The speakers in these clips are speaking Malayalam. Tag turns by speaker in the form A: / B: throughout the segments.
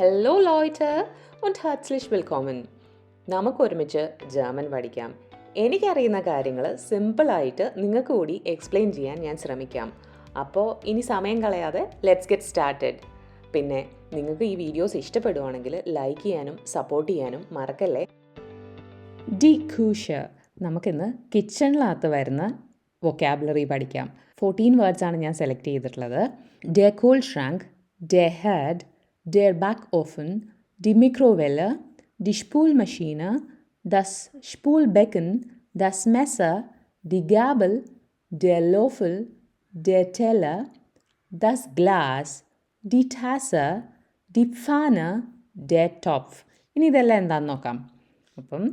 A: ഹലോ ലോയ്റ്റ് und herzlich willkommen. നമുക്ക് ഒരുമിച്ച് ജർമ്മൻ പഠിക്കാം. എനിക്കറിയുന്ന കാര്യങ്ങൾ സിമ്പിളായിട്ട് നിങ്ങൾക്ക് കൂടി എക്സ്പ്ലെയിൻ ചെയ്യാൻ ഞാൻ ശ്രമിക്കാം. അപ്പോൾ ഇനി സമയം കളയാതെ ലെറ്റ്സ് ഗെറ്റ് സ്റ്റാർട്ടഡ് പിന്നെ നിങ്ങൾക്ക് ഈ വീഡിയോസ് ഇഷ്ടപ്പെടുവാണെങ്കിൽ ലൈക്ക് ചെയ്യാനും സപ്പോർട്ട് ചെയ്യാനും മറക്കല്ലേ? ഡി ഖൂഷ നമുക്കിന്ന് കിച്ചണിനകത്ത് വരുന്ന വൊക്കാബുലറി പഠിക്കാം. ഫോർട്ടീൻ വേർഡ്സ് ആണ് ഞാൻ സെലക്ട് ചെയ്തിട്ടുള്ളത്. ഡെ കോൾ ഷ്രാങ്ക് ഡെ ഡി മിക്രോവെല്ല ഡി സ്പൂൾ മെഷീന് ദസ് സ്പൂൾ ബെക്കൻ ദസ് മെസർ ഡി ഗാബൽ ഡെ ലോഫിൽ ഡെ ടെല്ലർ ദസ് ഗ്ലാസ് ഡി ടാസർ ഡി ഫാന ഡെ ടോപ്പ് ഇനി ഇതെല്ലാം എന്താണെന്ന് നോക്കാം അപ്പം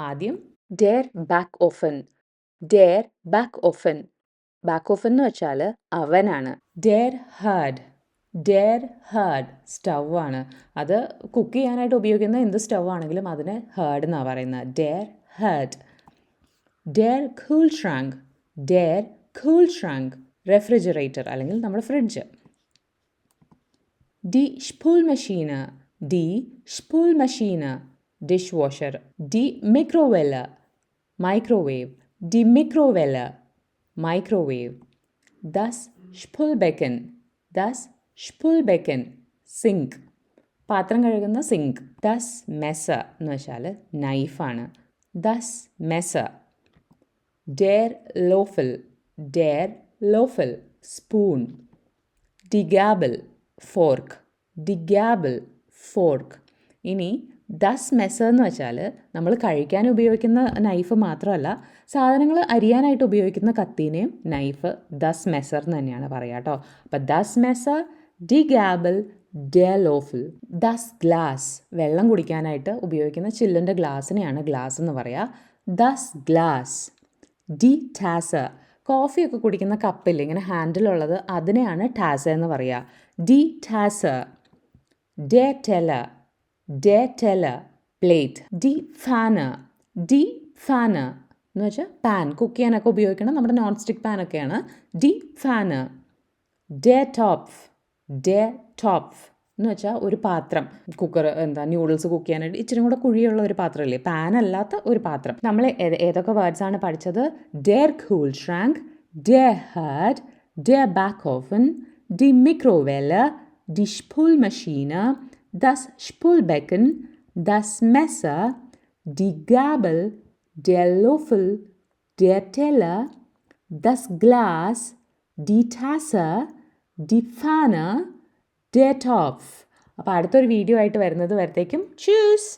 A: ആദ്യം ഡെയർ ബാക്ക് ഓഫൻ ഡെയർ ബാക്ക് ഓഫൻ ബാക്ക് അവനാണ് ഡെയർ ഹാഡ് ഡെയർ ഹേർഡ് സ്റ്റൗ ആണ്. അത് കുക്ക് ചെയ്യാനായിട്ട് ഉപയോഗിക്കുന്ന എന്ത് സ്റ്റൗ ആണെങ്കിലും അതിന് ഹേർഡ് എന്നാണ് പറയുന്നത്. ഡെയർ ഹേർഡ് ഡെയർ കൂൾ ഷ്രാങ്ക് ഡെയർ കൂൾ ഷ്രാങ്ക് റെഫ്രിജറേറ്റർ അല്ലെങ്കിൽ നമ്മുടെ ഫ്രിഡ്ജ് ഡി ഷ്പുൽ മെഷീന് ഡി ഷ്പുൽ മെഷീന് ഡിഷ് വാഷർ ഡി മൈക്രോവെല്ല മൈക്രോവേവ് ഡി മിക്രോവെല്ല മൈക്രോവേവ് ദസ് ഷ്പുൽ ബെക്കൻ Spülbecken, das ബെക്കൻ സിങ്ക് പാത്രം കഴുകുന്ന സിങ്ക് ദസ് മെസ എന്ന് വെച്ചാൽ നൈഫാണ് ദസ് മെസ ഡേർ ലോഫിൽ ഡേർ ലോഫിൽ സ്പൂൺ ഡിഗാബിൾ ഫോർക്ക് ഡിഗാബിൾ ഫോർക്ക് ഇനി ദസ് മെസ്സർ എന്ന് വെച്ചാൽ നമ്മൾ കഴിക്കാൻ ഉപയോഗിക്കുന്ന നൈഫ് മാത്രമല്ല സാധനങ്ങൾ അരിയാനായിട്ട് ഉപയോഗിക്കുന്ന കത്തീനെയും നൈഫ് ദസ് മെസർ എന്ന് തന്നെയാണ് പറയുക കേട്ടോ അപ്പം ദസ് മെസ്സർ ഡി ഗാബിൾ ഡെ ലോഫിൽ ദസ് ഗ്ലാസ്. വെള്ളം കുടിക്കാനായിട്ട് ഉപയോഗിക്കുന്ന ചില്ലിന്റെ ഗ്ലാസ്സിനെയാണ് ഗ്ലാസ് എന്ന് പറയുക ദസ് ഗ്ലാസ്. ഡി ടാസ. കോഫിയൊക്കെ കുടിക്കുന്ന കപ്പിൽ ഇങ്ങനെ ഹാൻഡിലുള്ളത് അതിനെയാണ് ടാസ എന്ന് പറയുക ഡി ടാസ. ഡെ ടെല. ഡെ ടെല. പ്ലേറ്റ്. ഡി ഫാന. ഡി ഫാന. എന്ന് വെച്ചാൽ പാൻ. കുക്ക് ചെയ്യാനൊക്കെ ഉപയോഗിക്കണം നമ്മുടെ നോൺ സ്റ്റിക്ക് പാനൊക്കെയാണ്. ഡി ഫാന. ഡെ ടോപ്പ് ഡെ ടോപ്ഫ് എന്ന് വെച്ചാൽ ഒരു പാത്രം. കുക്കർ എന്താ ന്യൂഡിൽസ് കുക്ക് ചെയ്യാനായിട്ട് ഇച്ചിരി കൂടെ കുഴിയുള്ള ഒരു പാത്രമില്ലേ പാൻ അല്ലാത്ത ഒരു പാത്രം. നമ്മൾ ഏത- ഏതൊക്കെ വേർഡ്സ് ആണ് പഠിച്ചത്? ഡെർ കൂൾ ഷ്രാങ്ക് ഡെ ഹാഡ് ഡെ ബാക്ക് ഓഫൻ ഡി മിക്രോവെല്ല ഡി ഷ്പൂൾ മെഷീന് ദസ് ഷ്പൂൾ ബെക്കൻ ദസ് മെസ്സ ഡി ഗാബൽ ഡെ ലോഫിൽ ഡെ ടെല ദസ് ഗ്ലാസ് ഡി Tasse, Pfanne, der Topf. അപ്പോൾ അടുത്തൊരു വീഡിയോ ആയിട്ട് വരുന്നത് വരത്തേക്കും ചൂസ്